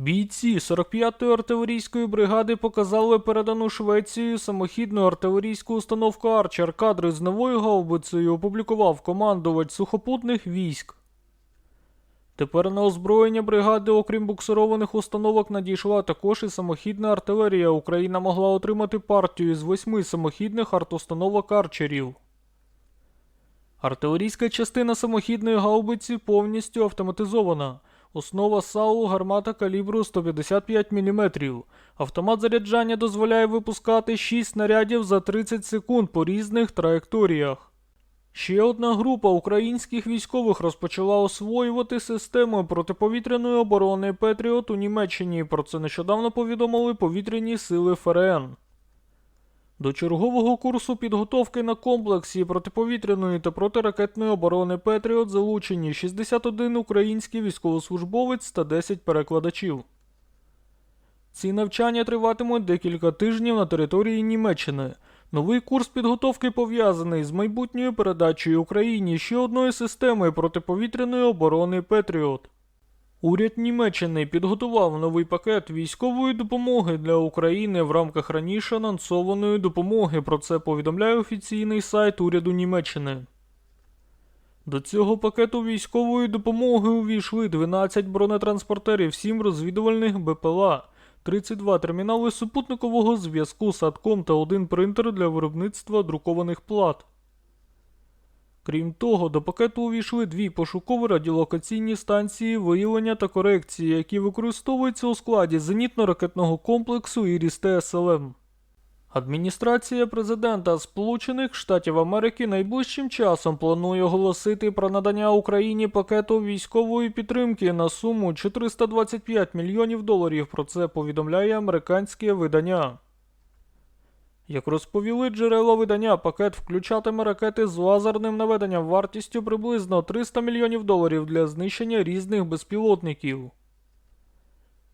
Бійці 45-ї артилерійської бригади показали передану Швецією самохідну артилерійську установку Арчер. Кадри з новою гаубицею опублікував командувач сухопутних військ. Тепер на озброєння бригади, окрім буксированих установок, надійшла також і самохідна артилерія. Україна могла отримати партію з восьми самохідних артустановок арчерів. Артилерійська частина самохідної гаубиці повністю автоматизована. Основа САУ гармата калібру 155 мм. Автомат заряджання дозволяє випускати 6 снарядів за 30 секунд по різних траєкторіях. Ще одна група українських військових розпочала освоювати систему протиповітряної оборони Петріот у Німеччині. Про це нещодавно повідомили повітряні сили ФРН. До чергового курсу підготовки на комплексі протиповітряної та протиракетної оборони Петріот залучені 61 український військовослужбовець та 10 перекладачів. Ці навчання триватимуть декілька тижнів на території Німеччини. Новий курс підготовки пов'язаний з майбутньою передачею Україні ще одної системи протиповітряної оборони Петріот. Уряд Німеччини підготував новий пакет військової допомоги для України в рамках раніше анонсованої допомоги. Про це повідомляє офіційний сайт уряду Німеччини. До цього пакету військової допомоги увійшли 12 бронетранспортерів, 7 розвідувальних БПЛА, 32 термінали супутникового зв'язку Сатком та один принтер для виробництва друкованих плат. Крім того, до пакету увійшли дві пошукові радіолокаційні станції виявлення та корекції, які використовуються у складі зенітно-ракетного комплексу Іріс ТСЛМ. Адміністрація президента Сполучених Штатів Америки найближчим часом планує оголосити про надання Україні пакету військової підтримки на суму 425 мільйонів доларів. Про це повідомляє американське видання. Як розповіли джерела видання, пакет включатиме ракети з лазерним наведенням вартістю приблизно 300 мільйонів доларів для знищення різних безпілотників.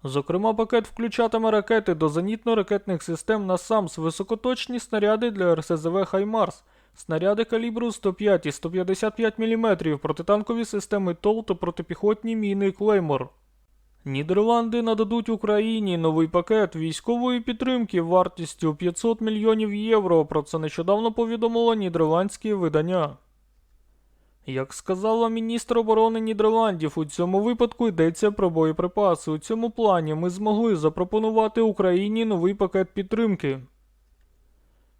Зокрема, пакет включатиме ракети до зенітно-ракетних систем НАСАМС, високоточні снаряди для РСЗВ Хаймарс, снаряди калібру 105 і 155 мм, протитанкові системи ТОЛ та протипіхотні міни Клеймор. Нідерланди нададуть Україні новий пакет військової підтримки вартістю 500 мільйонів євро. Про це нещодавно повідомило нідерландське видання. Як сказала міністр оборони Нідерландів, у цьому випадку йдеться про боєприпаси. У цьому плані ми змогли запропонувати Україні новий пакет підтримки.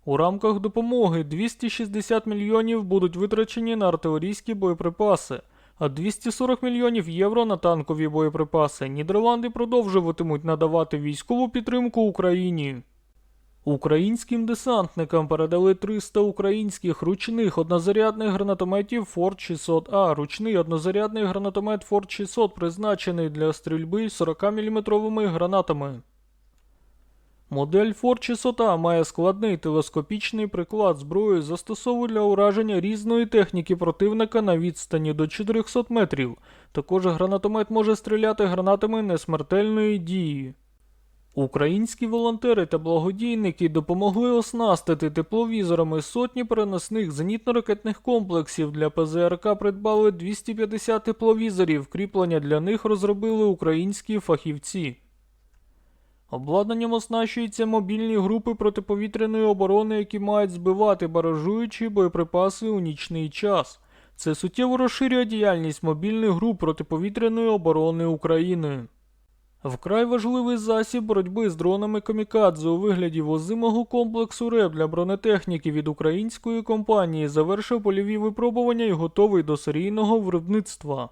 У рамках допомоги 260 мільйонів будуть витрачені на артилерійські боєприпаси а 240 мільйонів євро на танкові боєприпаси. Нідерланди продовжуватимуть надавати військову підтримку Україні. Українським десантникам передали 300 українських ручних однозарядних гранатометів Форт 600 А. Ручний однозарядний гранатомет Форт 600 призначений для стрільби 40-мм гранатами. Модель 600 має складний телескопічний приклад зброї, застосовує для ураження різної техніки противника на відстані до 400 метрів. Також гранатомет може стріляти гранатами несмертельної дії. Українські волонтери та благодійники допомогли оснастити тепловізорами сотні переносних зенітно-ракетних комплексів. Для ПЗРК придбали 250 тепловізорів. Кріплення для них розробили українські фахівці. Обладнанням оснащуються мобільні групи протиповітряної оборони, які мають збивати баражуючі боєприпаси у нічний час. Це суттєво розширює діяльність мобільних груп протиповітряної оборони України. Вкрай важливий засіб боротьби з дронами Камікадзе у вигляді возимого комплексу РЕП для бронетехніки від української компанії завершив польові випробування і готовий до серійного виробництва.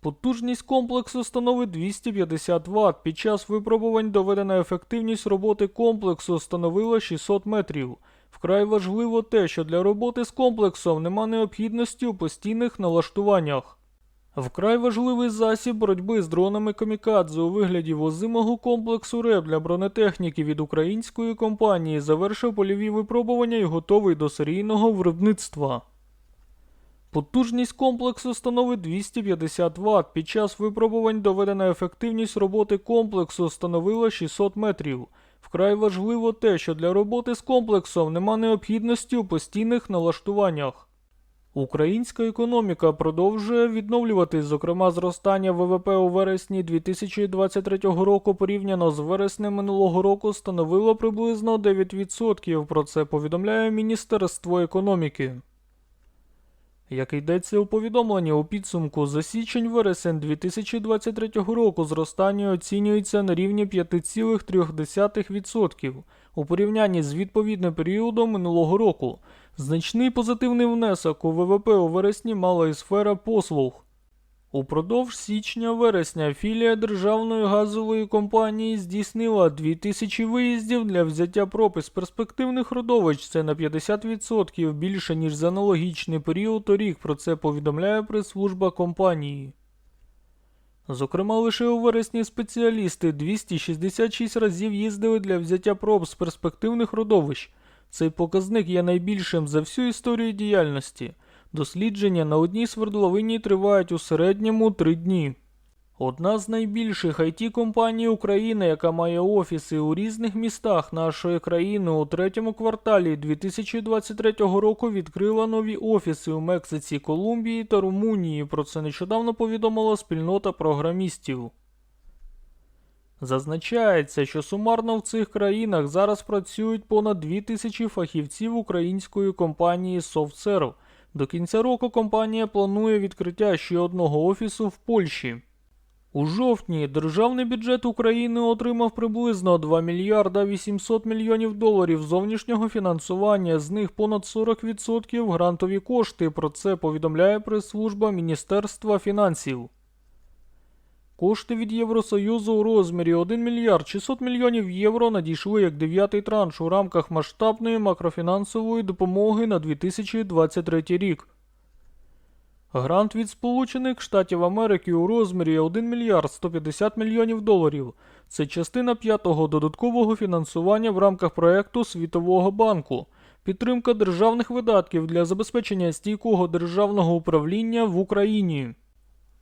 Потужність комплексу становить 250 Вт. Під час випробувань доведена ефективність роботи комплексу становила 600 метрів. Вкрай важливо те, що для роботи з комплексом нема необхідності у постійних налаштуваннях. Вкрай важливий засіб боротьби з дронами Камікадзе у вигляді возимого комплексу РЕП для бронетехніки від української компанії завершив польові випробування і готовий до серійного виробництва. Потужність комплексу становить 250 Вт. Під час випробувань доведена ефективність роботи комплексу становила 600 метрів. Вкрай важливо те, що для роботи з комплексом нема необхідності у постійних налаштуваннях. Українська економіка продовжує відновлюватись, зокрема зростання ВВП у вересні 2023 року порівняно з вереснем минулого року становило приблизно 9%. Про це повідомляє Міністерство економіки. Як йдеться у повідомленні у підсумку за січень-вересень 2023 року зростання оцінюється на рівні 5,3% у порівнянні з відповідним періодом минулого року. Значний позитивний внесок у ВВП у вересні мала і сфера послуг. Упродовж січня-вересня філія державної газової компанії здійснила 2000 виїздів для взяття проб із перспективних родовищ. Це на 50% більше, ніж за аналогічний період торік. Про це повідомляє прес-служба компанії. Зокрема, лише у вересні спеціалісти 266 разів їздили для взяття проб з перспективних родовищ. Цей показник є найбільшим за всю історію діяльності. Дослідження на одній свердловині тривають у середньому 3 дні. Одна з найбільших it компаній України, яка має офіси у різних містах нашої країни у третьому кварталі 2023 року відкрила нові офіси у Мексиці, Колумбії та Румунії. Про це нещодавно повідомила спільнота програмістів. Зазначається, що сумарно в цих країнах зараз працюють понад 2000 фахівців української компанії SoftServe. До кінця року компанія планує відкриття ще одного офісу в Польщі. У жовтні державний бюджет України отримав приблизно 2 мільярда 800 мільйонів доларів зовнішнього фінансування, з них понад 40% грантові кошти. Про це повідомляє прес-служба Міністерства фінансів. Кошти від Євросоюзу у розмірі 1 мільярд 600 мільйонів євро надійшли як дев'ятий транш у рамках масштабної макрофінансової допомоги на 2023 рік. Грант від Сполучених Штатів Америки у розмірі 1 мільярд 150 мільйонів доларів. Це частина п'ятого додаткового фінансування в рамках проекту Світового банку. Підтримка державних видатків для забезпечення стійкого державного управління в Україні.